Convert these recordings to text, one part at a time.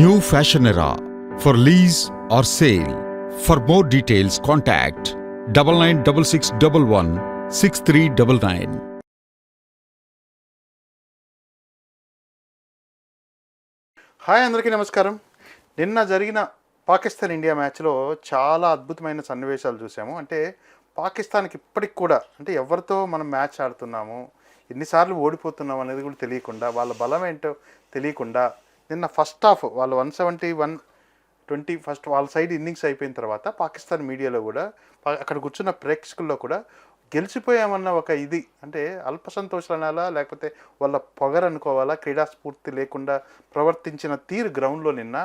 New fashion era for lease or sale for more details contact double nine double six double one six three double nine hi అందరికీ నమస్కారం. నిన్న జరిగిన Pakistan India మ్యాచ్లో చాలా అద్భుతమైన సన్నివేశాలు చూసాము. అంటే పాకిస్తాన్కి ఇప్పటికి కూడా అంటే ఎవరితో మనం మ్యాచ్ ఆడుతున్నాము ఎన్నిసార్లు ఓడిపోతున్నాం అనేది కూడా తెలియకుండా వాళ్ళ బలం ఏంటో తెలియకుండా నిన్న ఫస్ట్ హాఫ్ వాళ్ళు one seventy one twenty first వాళ్ళ సైడ్ ఇన్నింగ్స్ అయిపోయిన తర్వాత పాకిస్తాన్ మీడియాలో కూడా అక్కడ కూర్చున్న ప్రేక్షకుల్లో కూడా గెలిచిపోయామన్న ఒక ఇది. అంటే అల్ప సంతోషాలు అనాలా లేకపోతే వాళ్ళ పొగరు అనుకోవాలా క్రీడా స్ఫూర్తి లేకుండా ప్రవర్తించిన తీరు గ్రౌండ్లో నిన్న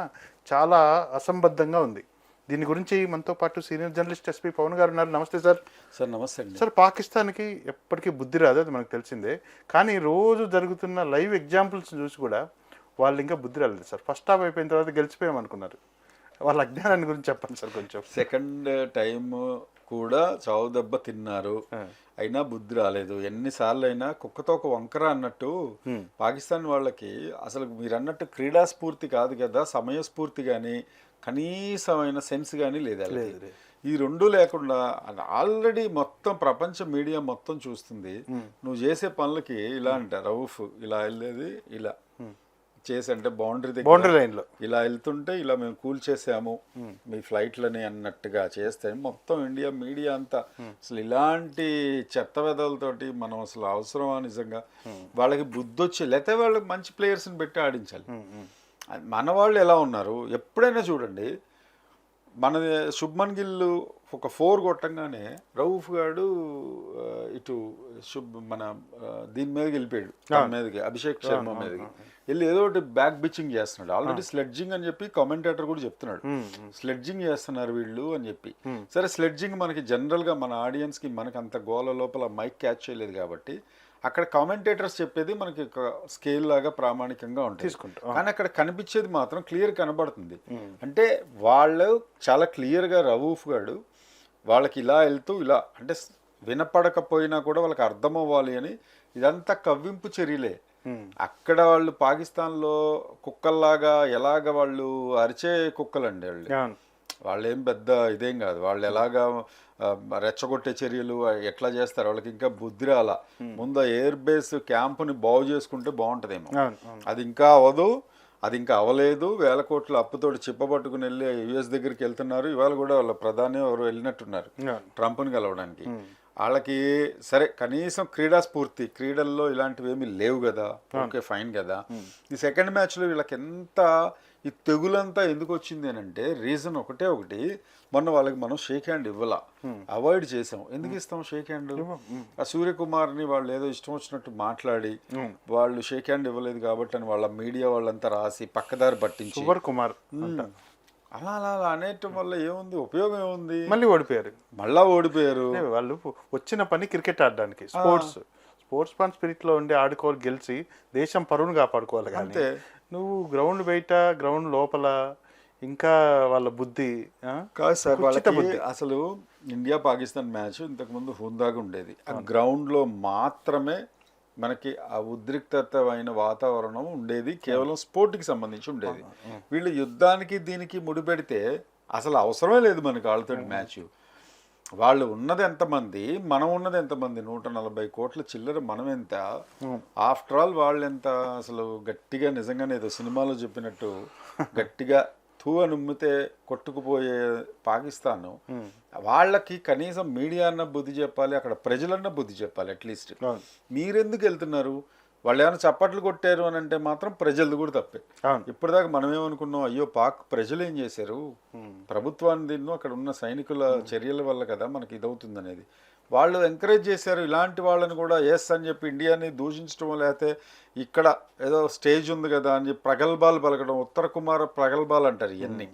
చాలా అసంబద్ధంగా ఉంది. దీని గురించి మనతో పాటు సీనియర్ జర్నలిస్ట్ ఎస్పీ పవన్ గారు ఉన్నారు. నమస్తే సార్. సార్ నమస్తే అండి. సార్ పాకిస్తాన్కి ఎప్పటికీ బుద్ధి రాదు అది మనకు తెలిసిందే. కానీ రోజు జరుగుతున్న లైవ్ ఎగ్జాంపుల్స్ చూసి కూడా వాళ్ళు ఇంకా బుద్ధి రాలేదు సార్. ఫస్ట్ హాఫ్ అయిపోయిన తర్వాత గెలిచిపోయాం అనుకున్నారు వాళ్ళ అజ్ఞానాన్ని గురించి చెప్పండి సార్ కొంచెం. సెకండ్ టైం కూడా చావు దెబ్బ తిన్నారు. అయినా బుద్ధి రాలేదు. ఎన్నిసార్లు అయినా కుక్కతో ఒక వంకర అన్నట్టు పాకిస్తాన్ వాళ్ళకి అసలు మీరు అన్నట్టు క్రీడా స్ఫూర్తి కాదు కదా సమయ స్ఫూర్తి కానీ కనీసమైన సెన్స్ కానీ లేదు. ఈ రెండు లేకుండా ఆల్రెడీ మొత్తం ప్రపంచ మీడియా మొత్తం చూస్తుంది. నువ్వు చేసే పనులకి ఇలా అంట రౌఫ్ ఇలా వెళ్ళేది ఇలా. చేసి అంటే బౌండరీ బౌండరీ లైన్లో ఇలా వెళ్తుంటే ఇలా మేము కూల్ చేసాము. మీ ఫ్లైట్లని అన్నట్టుగా చేస్తే మొత్తం ఇండియా మీడియా అంతా. అసలు ఇలాంటి చెత్త వెదలతోటి మనం అసలు అవసరమా నిజంగా? వాళ్ళకి బుద్ధి వచ్చి లేకపోతే వాళ్ళకి మంచి ప్లేయర్స్ని పెట్టి ఆడించాలి. మన వాళ్ళు ఎలా ఉన్నారు? ఎప్పుడైనా చూడండి మన శుభ్మన్ గిల్ ఒక ఫోర్ కొట్టంగానే రౌఫ్ గాడు ఇటు శుభ్ మన దీని మీదకి వెళ్ళిపోయాడు. తన మీదకి అభిషేక్ శర్మ మీదకి. వెళ్ళి ఏదో ఒకటి బ్యాక్ బిచ్చింగ్ చేస్తున్నాడు. ఆల్రెడీ స్లెడ్జింగ్ అని చెప్పి కామెంటేటర్ కూడా చెప్తున్నాడు. స్లెడ్జింగ్ చేస్తున్నారు వీళ్ళు అని చెప్పి. సరే స్లెడ్జింగ్ మనకి జనరల్గా మన ఆడియన్స్కి మనకి అంత గోల లోపల మైక్ క్యాచ్ చేయలేదు కాబట్టి అక్కడ కామెంటేటర్స్ చెప్పేది మనకి ఒక స్కేల్ లాగా ప్రామాణికంగా ఉంటుంది. తీసుకుంటాం. కానీ అక్కడ కనిపించేది మాత్రం క్లియర్ కనబడుతుంది. అంటే వాళ్ళు చాలా క్లియర్గా రవూఫ్ గాడు వాళ్ళకి ఇలా వెళ్తూ ఇలా అంటే వినపడకపోయినా కూడా వాళ్ళకి అర్థం అవ్వాలి అని ఇదంతా కవ్వింపు చర్యలే. అక్కడ వాళ్ళు పాకిస్తాన్లో కుక్కల్లాగా ఎలాగ వాళ్ళు అరిచే కుక్కలండి వాళ్ళు. వాళ్ళు ఏం పెద్ద ఇదేం కాదు. వాళ్ళు ఎలాగా రెచ్చగొట్టే చర్యలు ఎట్లా చేస్తారు? వాళ్ళకి ఇంకా బుద్ధి రాల. ముందు ఎయిర్ బేస్ క్యాంపుని బాగు చేసుకుంటే బాగుంటుందేమో. అది ఇంకా అవ్వదు అది ఇంకా అవ్వలేదు వేల కోట్ల అప్పుతోటి చిప్పబట్టుకుని వెళ్ళి యుఎస్ దగ్గరికి వెళ్తున్నారు. ఇవాళ కూడా వాళ్ళ ప్రధాని ఎవరు వెళ్ళినట్టున్నారు. ట్రంప్ని కలవడానికి. వాళ్ళకి సరే కనీసం క్రీడా స్ఫూర్తి క్రీడల్లో ఇలాంటివి ఏమీ లేవు కదా. ఓకే ఫైన్ కదా. ఈ సెకండ్ మ్యాచ్లో వీళ్ళకి ఎంత ఈ తెగులంతా ఎందుకు వచ్చింది అని అంటే రీజన్ ఒకటే ఒకటి మొన్న వాళ్ళకి మనం షేక్ హ్యాండ్ ఇవ్వాల. అవాయిడ్ చేసాం. ఎందుకు ఇస్తాం షేక్ హ్యాండ్? ఆ సూర్యకుమార్ని వాళ్ళు ఏదో ఇష్టం వచ్చినట్టు మాట్లాడి వాళ్ళు షేక్ హ్యాండ్ ఇవ్వలేదు కాబట్టి అని వాళ్ళ మీడియా వాళ్ళంతా రాసి పక్కదారి పట్టించి కుమార్. అలా అలా అలా అనేయటం వల్ల ఏముంది? ఉపయోగం ఏముంది? మళ్ళీ ఓడిపోయారు. మళ్ళా ఓడిపోయారు. వాళ్ళు వచ్చిన పని క్రికెట్ ఆడడానికి. స్పోర్ట్స్ స్పోర్ట్స్ పన్ స్పిరిట్లో ఉండి ఆడుకోవాలి గెలిచి దేశం పరువును కాపాడుకోవాలి కానీ అంతే. నువ్వు గ్రౌండ్ బయట గ్రౌండ్ లోపల ఇంకా వాళ్ళ బుద్ధి? కాదు సార్ వాళ్ళకి. అసలు ఇండియా పాకిస్తాన్ మ్యాచ్ ఇంతకుముందు హుందాగా ఉండేది. ఆ గ్రౌండ్లో మాత్రమే మనకి ఆ ఉద్రిక్తమైన వాతావరణం ఉండేది కేవలం స్పోర్ట్కి సంబంధించి ఉండేది. వీళ్ళు యుద్ధానికి దీనికి ముడిపెడితే అసలు అవసరమే లేదు మనకి వాళ్ళతో మ్యాచ్. వాళ్ళు ఉన్నది ఎంతమంది మనం ఉన్నది ఎంతమంది? నూట నలభై కోట్ల చిల్లర మనం ఎంత? ఆఫ్టర్ ఆల్ వాళ్ళు ఎంత? అసలు గట్టిగా నిజంగానే ఏదో సినిమాలో చెప్పినట్టు గట్టిగా తూ అని ఉమ్మితే కొట్టుకుపోయే పాకిస్తాన్. వాళ్ళకి కనీసం మీడియా అన్న బుద్ధి చెప్పాలి అక్కడ ప్రజలన్న బుద్ధి చెప్పాలి అట్లీస్ట్. మీరెందుకు వెళ్తున్నారు? వాళ్ళు ఏమైనా చప్పట్లు కొట్టారు అని అంటే మాత్రం ప్రజలది కూడా తప్పే. ఇప్పటిదాకా మనం ఏమనుకున్నాం అయ్యో పాక్ ప్రజలు ఏం చేశారు? ప్రభుత్వాన్ని దీన్ని అక్కడ ఉన్న సైనికుల చర్యల వల్ల కదా మనకి ఇదవుతుంది అనేది వాళ్ళు ఎంకరేజ్ చేశారు ఇలాంటి వాళ్ళని కూడా ఎస్ అని చెప్పి ఇండియాని దూషించడం లేకపోతే ఇక్కడ ఏదో స్టేజ్ ఉంది కదా అని చెప్పి ప్రగల్భాలు పలకడం ఉత్తర కుమార ప్రగల్భాలు అంటారు ఇవన్నీ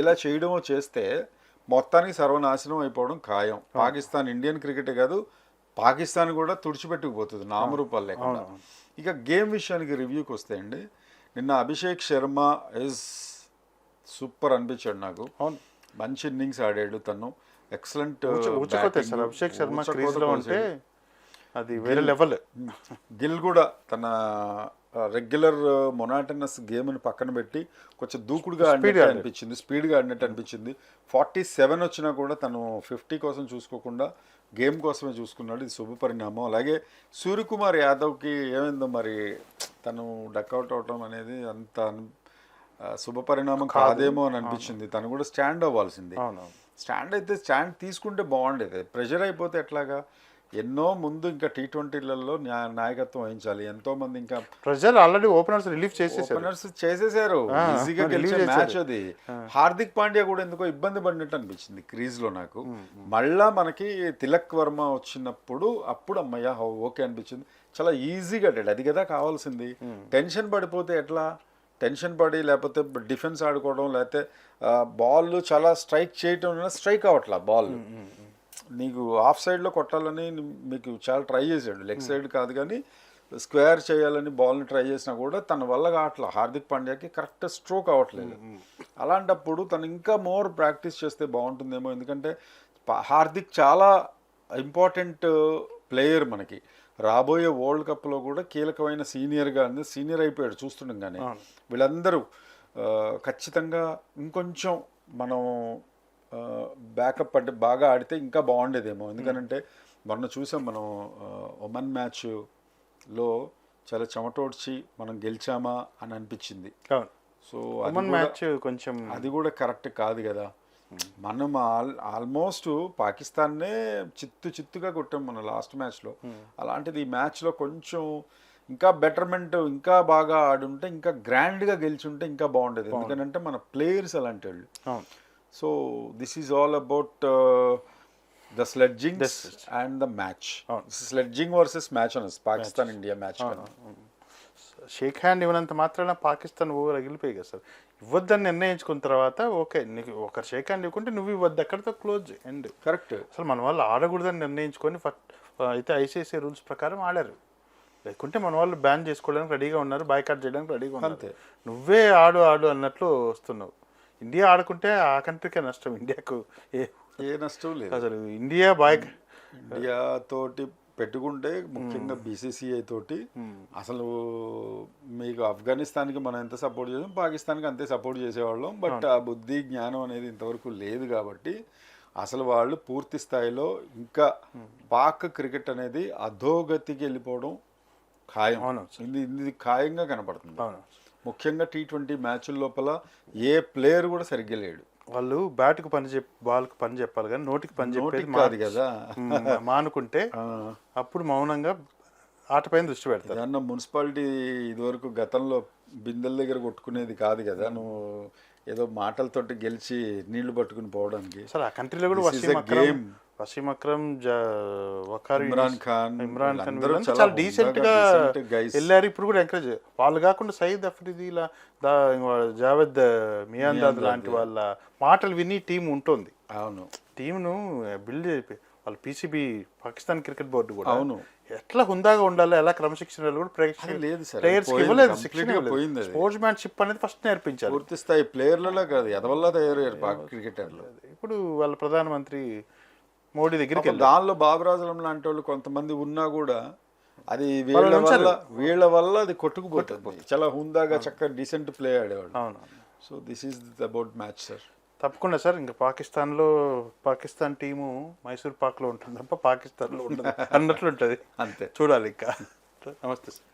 ఇలా చేయడమో చేస్తే మొత్తానికి సర్వనాశనం అయిపోవడం ఖాయం. పాకిస్తాన్ ఇండియన్ క్రికెటే కాదు పాకిస్తాన్ కూడా తుడిచిపెట్టుకుపోతుంది నామరూపాలు లేకుండా. ఇక గేమ్ విషయానికి రివ్యూకి వస్తే అండి నిన్న అభిషేక్ శర్మ ఇస్ సూపర్ అనిపించాడు నాకు. అవును. మంచి ఇన్నింగ్స్ ఆడాడు తను. ఎక్సలెంట్ సార్ అభిషేక్ శర్మ ఉంటే అది వేరే లెవెల్ గిల్ కూడా తన రెగ్యులర్ మొనాటనస్ గేమ్ని పక్కన పెట్టి కొంచెం దూకుడుగా ఆడినట్టు అనిపించింది. స్పీడ్గా ఆడినట్టు అనిపించింది. ఫార్టీ సెవెన్ వచ్చినా కూడా తను ఫిఫ్టీ కోసం చూసుకోకుండా గేమ్ కోసమే చూసుకున్నాడు. ఇది శుభ పరిణామం. అలాగే సూర్యకుమార్ యాదవ్కి ఏమైందో మరి తను డక్అవుట్ అవటం అనేది అంత శుభ పరిణామం కాదేమో అని అనిపించింది. తను కూడా స్టాండ్ అవ్వాల్సింది. స్టాండ్ అయితే స్టాండ్ తీసుకుంటే బాగుండేది. ప్రెషర్ అయిపోతే ఎట్లాగా? ఎన్నో ముందు ఇంకా టీ ట్వంటీలలో నాయకత్వం వహించాలి. ఎంతో మంది ఇంకా ప్రజలు ఆల్రెడీ ఓపెనర్స్ రిలీఫ్ చేసేసారు. ఓపెనర్స్ చేసేసారు. ఈజీగా గెలిచే మ్యాచ్. అది. హార్దిక్ పాండ్యా కూడా ఎందుకో ఇబ్బంది పడినట్టు అనిపించింది క్రీజ్లో నాకు మళ్ళా మనకి తిలక్ వర్మ వచ్చినప్పుడు అప్పుడు అమ్మయ్య ఓకే అనిపించింది. చాలా ఈజీగా ఆడాడు. అది కదా కావాల్సింది. టెన్షన్ పడిపోతే ఎట్లా? టెన్షన్ పడి లేకపోతే డిఫెన్స్ ఆడుకోవడం లేకపోతే బాల్ చాలా స్ట్రైక్ చేయటం స్ట్రైక్ అవ్వట్లా బాల్ నీకు ఆఫ్ సైడ్లో కొట్టాలని మీకు చాలా ట్రై చేశాడు. లెగ్ సైడ్ కాదు కానీ స్క్వేర్ చేయాలని బాల్ని ట్రై చేసినా కూడా తన వల్ల కావట్లా. హార్దిక్ పాండ్యాకి కరెక్ట్ స్ట్రోక్ అవ్వట్లేదు. అలాంటప్పుడు తను ఇంకా మోర్ ప్రాక్టీస్ చేస్తే బాగుంటుందేమో. ఎందుకంటే హార్దిక్ చాలా ఇంపార్టెంట్ ప్లేయర్ మనకి. రాబోయే వరల్డ్ కప్లో కూడా కీలకమైన సీనియర్గా సీనియర్ అయిపోయాడు చూస్తుండగానే. వీళ్ళందరూ ఖచ్చితంగా ఇంకొంచెం మనం బ్యాకప్ అంటే బాగా ఆడితే ఇంకా బాగుండేదేమో. ఎందుకనంటే మొన్న చూసాం మనం ఒమన్ మ్యాచ్లో చాలా చెమటోడ్చి మనం గెలిచామా అని అనిపించింది. సో కూడా- మ్యాచ్ కొంచెం అది కూడా కరెక్ట్ కాదు కదా. మనం ఆల్ ఆల్మోస్ట్ పాకిస్తాన్నే చిత్తు చిత్తుగా కొట్టాం మన లాస్ట్ మ్యాచ్లో. అలాంటిది ఈ మ్యాచ్లో కొంచెం ఇంకా బెటర్మెంట్ ఇంకా బాగా ఆడుంటే ఇంకా గ్రాండ్గా గెలిచుంటే ఇంకా బాగుండేది. ఎందుకంటే మన ప్లేయర్స్ అలాంటి వాళ్ళు అవును so this is all about the sledging and the match sledging versus match Anas Pakistan India match shake hand ఇవ్వనంత మాత్రాన పాకిస్తాన్ ఓవర్ రగిలిపోయి కదా సార్. ఇవ్వద్దని నిర్ణయించుకున్న తర్వాత ఓకే నీకు ఒకరు షేక్ హ్యాండ్ ఇవ్వకుంటే నువ్వు ఇవ్వద్దు అక్కడితో క్లోజ్ ఎండ్ కరెక్ట్ అసలు మన వాళ్ళు ఆడకూడదని నిర్ణయించుకొని ఫస్ట్ అయితే ఐసీఐసీ రూల్స్ ప్రకారం ఆడారు. లేకుంటే మన వాళ్ళు బ్యాన్ చేసుకోవడానికి రెడీగా ఉన్నారు బాయ్కాట్ చేయడానికి రెడీగా ఉన్నారు. అంతే. నువ్వే ఆడు ఆడు అన్నట్లు వస్తున్నావు. ఇండియా ఆడుకుంటే ఆ కంట్రీకే నష్టం ఇండియాకు ఏ ఏ నష్టం లేదు. అసలు ఇండియా బాయ్ ఇండియా తోటి పెట్టుకుంటే ముఖ్యంగా బీసీసీఐ తోటి అసలు మీకు ఆఫ్ఘనిస్తాన్కి మనం ఎంత సపోర్ట్ చేసాం పాకిస్తాన్కి అంతే సపోర్ట్ చేసేవాళ్ళం. బట్ ఆ బుద్ధి జ్ఞానం అనేది ఇంతవరకు లేదు కాబట్టి అసలు వాళ్ళు పూర్తి స్థాయిలో ఇంకా పాక్ క్రికెట్ అనేది అధోగతికి వెళ్ళిపోవడం ఖాయం. ఇది ఇది ఖాయంగా కనపడుతుంది. అవును. ముఖ్యంగా టీ ట్వంటీ మ్యాచ్ల లోపల ఏ ప్లేయర్ కూడా సరిగ్గా లేడు. వాళ్ళు బ్యాట్కు పని చెప్ బాల్కి పని చెప్పాలి కానీ నోటికి పని చెప్పేది కాదు కదా. మానుకుంటే. అప్పుడు మౌనంగా ఆటపైన దృష్టి పెడతారు. ఏదన్నా మున్సిపాలిటీ ఇదివరకు గతంలో బిందెల దగ్గర కొట్టుకునేది కాదు కదా నువ్వు ఏదో మాటలతోటి గెలిచి నీళ్ళు పట్టుకుని పోవడానికి. సార్ ఆ కంట్రీలో కూడా is వసీం అక్రమ్ వకార్ ఇమ్రాన్ ఖాన్ ఇమ్రాన్ ఖాన్ వీళ్ళంతా చాలా డీసెంట్గా. వెళ్ళారు. ఇప్పుడు కూడా ఎంకరేజ్ వాళ్ళు కాకుండా సయీద్ అఫ్రిది ఇలా జావేద్ మియాందాద్ లాంటి వాళ్ళ మాటలు విని టీం ఉంటుంది. అవును. టీంను బిల్డ్ చేపి వాళ్ళు పీసీబీ పాకిస్తాన్ క్రికెట్ బోర్డు కూడా అవును. ఎట్లా హుందాగా ఉండాలి ఎలా క్రమశిక్షణ కూడా ప్లేయర్స్ ఇవ్వలేదు. స్పోర్ట్స్ మ్యాన్షిప్ అనేది ఫస్ట్ నేర్పించాలి. పూర్తి స్థాయి ప్లేయర్లలో కాదు ఎదవల్లా తయారయ్యారు క్రికెటర్లు. ఇప్పుడు వాళ్ళ ప్రధానమంత్రి మోడీ దగ్గరికి దానిలో బాబురాజులం లాంటి వాళ్ళు కొంతమంది ఉన్నా కూడా అది వీళ్ళ. వల్ల వీళ్ళ వల్ల అది కొట్టుకుపోతుంది. చాలా హుందాగా చక్కగా డీసెంట్ ప్లే ఆడేవాళ్ళు అవును. So this is about match sir తప్పకుండా సార్ ఇంకా పాకిస్తాన్లో పాకిస్తాన్ టీము మైసూర్ పాక్లో ఉంటుంది తప్ప పాకిస్తాన్లో ఉంటుంది అన్నట్లు ఉంటుంది అంతే. చూడాలి ఇంకా. నమస్తే సార్